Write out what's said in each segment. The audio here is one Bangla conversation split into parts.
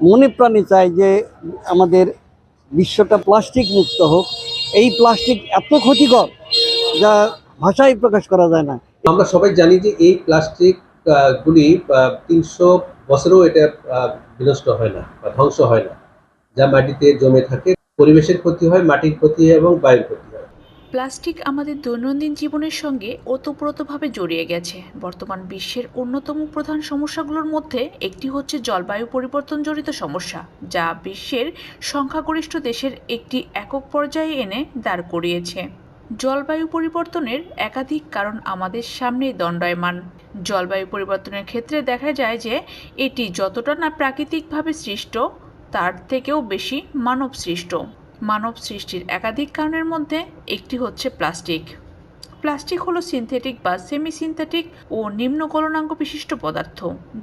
মনে প্রাণে চাই যে আমাদের বিশ্বটা প্লাস্টিক মুক্ত হোক। এই প্লাস্টিক এত ক্ষতিকর যা ভাষায় প্রকাশ করা যায় না। আমরা সবাই জানি যে এই প্লাস্টিক গুলি তিনশো বছরেও এটা বিনষ্ট হয় না বা ধ্বংস হয় না। যা মাটিতে জমে থাকে, পরিবেশের ক্ষতি হয়, মাটির ক্ষতি হয় এবং বায়ুর ক্ষতি। প্লাস্টিক আমাদের দৈনন্দিন জীবনের সঙ্গে ওতপ্রোতভাবে জড়িয়ে গেছে। বর্তমান বিশ্বের অন্যতম প্রধান সমস্যাগুলোর মধ্যে একটি হচ্ছে জলবায়ু পরিবর্তন জড়িত সমস্যা, যা বিশ্বের সংখ্যাগরিষ্ঠ দেশের একটি একক পর্যায়ে এনে দাঁড় করিয়েছে। জলবায়ু পরিবর্তনের একাধিক কারণ আমাদের সামনেই দণ্ডায়মান। জলবায়ু পরিবর্তনের ক্ষেত্রে দেখা যায় যে এটি যতটা না প্রাকৃতিকভাবে সৃষ্ট, তার থেকেও বেশি মানব সৃষ্ট মানব সৃষ্টির একাধিক কারণের মধ্যে একটি হচ্ছে প্লাস্টিক। প্লাস্টিক হলো সিনথেটিক বা সেমি সিনথেটিক ও নিম্ন গলনাঙ্ক বিশিষ্ট পদার্থ,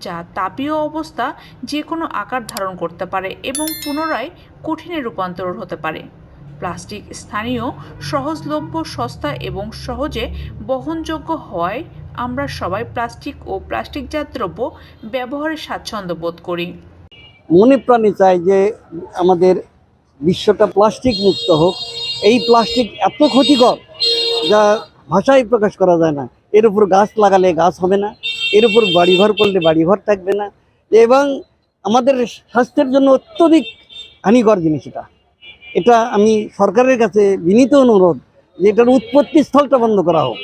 যা তাপীয় অবস্থা যে কোনো আকার ধারণ করতে পারে এবং পুনরায় কঠিনে রূপান্তর হতে পারে। প্লাস্টিক স্থানীয়, সহজলভ্য, সস্তা এবং সহজে বহনযোগ্য হওয়ায় আমরা সবাই প্লাস্টিক ও প্লাস্টিকজাত দ্রব্য ব্যবহারে স্বাচ্ছন্দ্য বোধ করি। মনে প্রাণে চাই যে আমাদের বিশ্বটা প্লাস্টিক মুক্ত হোক, এই প্লাস্টিক এত ক্ষতিকর যা ভাষায় প্রকাশ করা যায় না। এর উপর গাছ লাগালে গাছ হবে না, এর উপর বাড়িঘর করলে বাড়িঘর থাকবে না। এবং আমাদের স্বাস্থ্যের জন্য অত্যধিক হানিকর জিনিস এটা। এটা আমি সরকারের কাছে বিনীত অনুরোধ যে এটার উৎপত্তি স্থলটা বন্ধ করা হোক।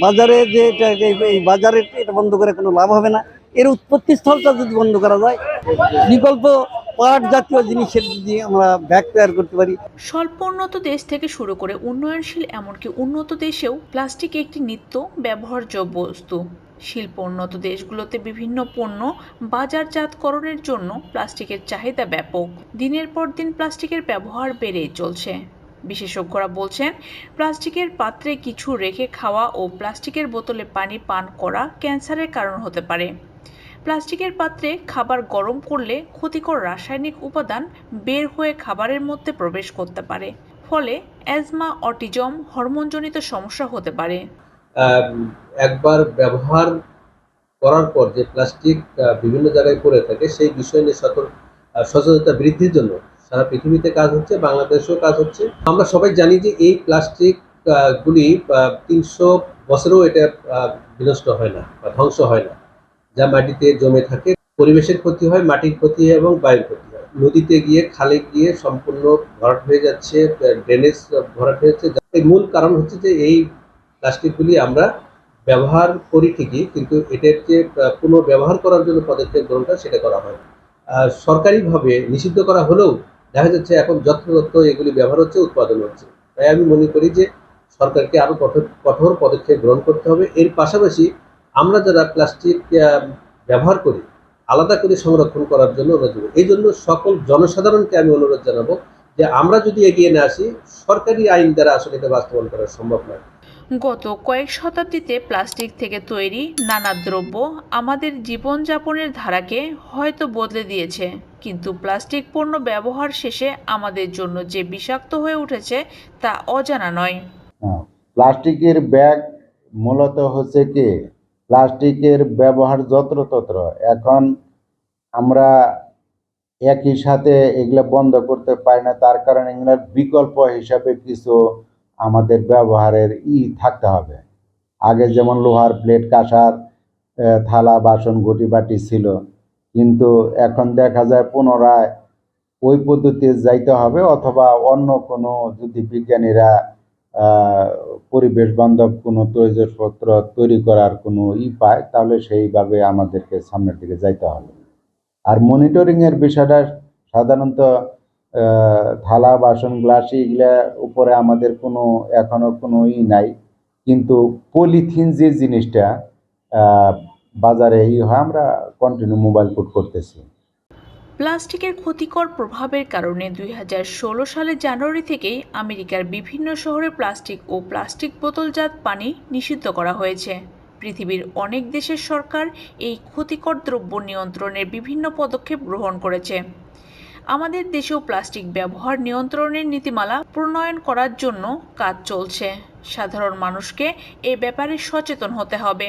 বাজারে যে এটা, এই- বাজারে এটা বন্ধ করে কোনো লাভ হবে না। এর উৎপত্তি স্থলটা যদি বন্ধ করা যায়, বিকল্প পাট জাতীয় জিনিসের যদি আমরা ব্যাগ তৈরি করতে পারি। স্বল্প উন্নত দেশ থেকে শুরু করে উন্নয়নশীল এমনকি উন্নত দেশেও প্লাস্টিক একটি নিত্য ব্যবহারযোগ্য বস্তু। শিল্প উন্নত দেশগুলোতে বিভিন্ন পণ্য বাজারজাতকরণের জন্য প্লাস্টিকের চাহিদা ব্যাপক। দিনের পর দিন প্লাস্টিকের ব্যবহার বেড়েই চলছে। বিশেষজ্ঞরা বলছেন, প্লাস্টিকের পাত্রে কিছু রেখে খাওয়া ও প্লাস্টিকের বোতলে পানি পান করা ক্যান্সারের কারণ হতে পারে। প্লাস্টিকের পাত্রে খাবার গরম করলে ক্ষতিকর রাসায়নিক উপাদান বের হয়ে খাবারের মধ্যে প্রবেশ করতে পারে। ফলে অ্যাজমা, অটিজম হরমোনজনিত সমস্যা হতে পারে। একবার ব্যবহার করার পর যে প্লাস্টিক বিভিন্ন জায়গায় পড়ে থাকে, সেই বিষয় নিয়ে সতর্ক সচেতনতা বৃদ্ধির জন্য সারা পৃথিবীতে কাজ হচ্ছে, বাংলাদেশেও কাজ হচ্ছে। আমরা সবাই জানি যে এই প্লাস্টিক গুলি তিনশো বছরেও এটা বিনষ্ট হয় না বা ধ্বংস হয় না। যা মাটিতে জমে থাকে। পরিবেশের ক্ষতি হয় মাটির ক্ষতি হয় এবং বায়ুর ক্ষতি হয়। নদীতে গিয়ে খালে গিয়ে সম্পূর্ণ ভরাট হয়ে যাচ্ছে ড্রেনেজ ভরাট হয়ে যাচ্ছে। এর মূল কারণ হচ্ছে যে এই প্লাস্টিকগুলি আমরা ব্যবহার করি ঠিকই কিন্তু এটার যে আহ, পুনর্ব্যবহার করার জন্য পদক্ষেপ গ্রহণটা সেটা করা হয়। সরকারিভাবে নিষিদ্ধ করা হলেও দেখা যাচ্ছে এখন যত্রতত্র এগুলি ব্যবহার হচ্ছে উৎপাদন হচ্ছে। তাই আমি মনে করি যে সরকারকে আরও কঠোর কঠোর পদক্ষেপ গ্রহণ করতে হবে। এর পাশাপাশি আমরা যারা প্লাস্টিক ব্যবহার করি আলাদা করে সংরক্ষণ করার জন্য অনুরোধ। এই জন্য সকল জনসাধারণকে আমি অনুরোধ জানাব যে আমরা যদি এগিয়ে না আসি সরকারি আইন দ্বারা আসলে এটা বাস্তবায়ন করা সম্ভব নয়। গত কয়েক শতাব্দীতে প্লাস্টিক থেকে তৈরি নানা দ্রব্য আমাদের জীবনযাপনের ধারাকে হয়তো বদলে দিয়েছে কিন্তু প্লাস্টিক পণ্য ব্যবহার শেষে আমাদের জন্য যে বিষাক্ত হয়ে উঠেছে তা অজানা নয়। হ্যাঁ, প্লাস্টিকের ব্যাগ মূলত হচ্ছে কি? প্লাস্টিকের ব্যবহার যত্রতত্র। এখন আমরা একই সাথে এগুলো বন্ধ করতে পারি না, তার কারণে এগুলোর বিকল্প হিসাবে কিছু আমাদের ব্যবহারের ই থাকতে হবে। আগে যেমন লোহার প্লেট, কাঁসার থালা, বাসন, গুটি, বাটি ছিল, কিন্তু এখন দেখা যায় পুনরায় ওই পদ্ধতিতে যাইতে হবে অথবা অন্য কোনো যদি বিজ্ঞানীরা পরিবেশ বান্ধব কোনো তৈজসপত্র তৈরি করার কোনো ই পায়, তাহলে সেইভাবে আমাদেরকে সামনের দিকে যাইতে হবে। আর মনিটরিংয়ের বিষয়টা সাধারণত থালা, বাসন, গ্লাস এগুলা উপরে আমাদের কোনো, এখনও কোনো ই নাই। কিন্তু পলিথিন যে জিনিসটা বাজারে ই হয়, আমরা কন্টিনিউ মোবাইল কোড করতেছি। প্লাস্টিকের ক্ষতিকর প্রভাবের কারণে দুই হাজার ষোলো সালের জানুয়ারি থেকেই আমেরিকার বিভিন্ন শহরে প্লাস্টিক ও প্লাস্টিক বোতলজাত পানি নিষিদ্ধ করা হয়েছে। পৃথিবীর অনেক দেশের সরকার এই ক্ষতিকর দ্রব্য নিয়ন্ত্রণের বিভিন্ন পদক্ষেপ গ্রহণ করেছে। আমাদের দেশেও প্লাস্টিক ব্যবহার নিয়ন্ত্রণের নীতিমালা প্রণয়ন করার জন্য কাজ চলছে। সাধারণ মানুষকে এ ব্যাপারে সচেতন হতে হবে।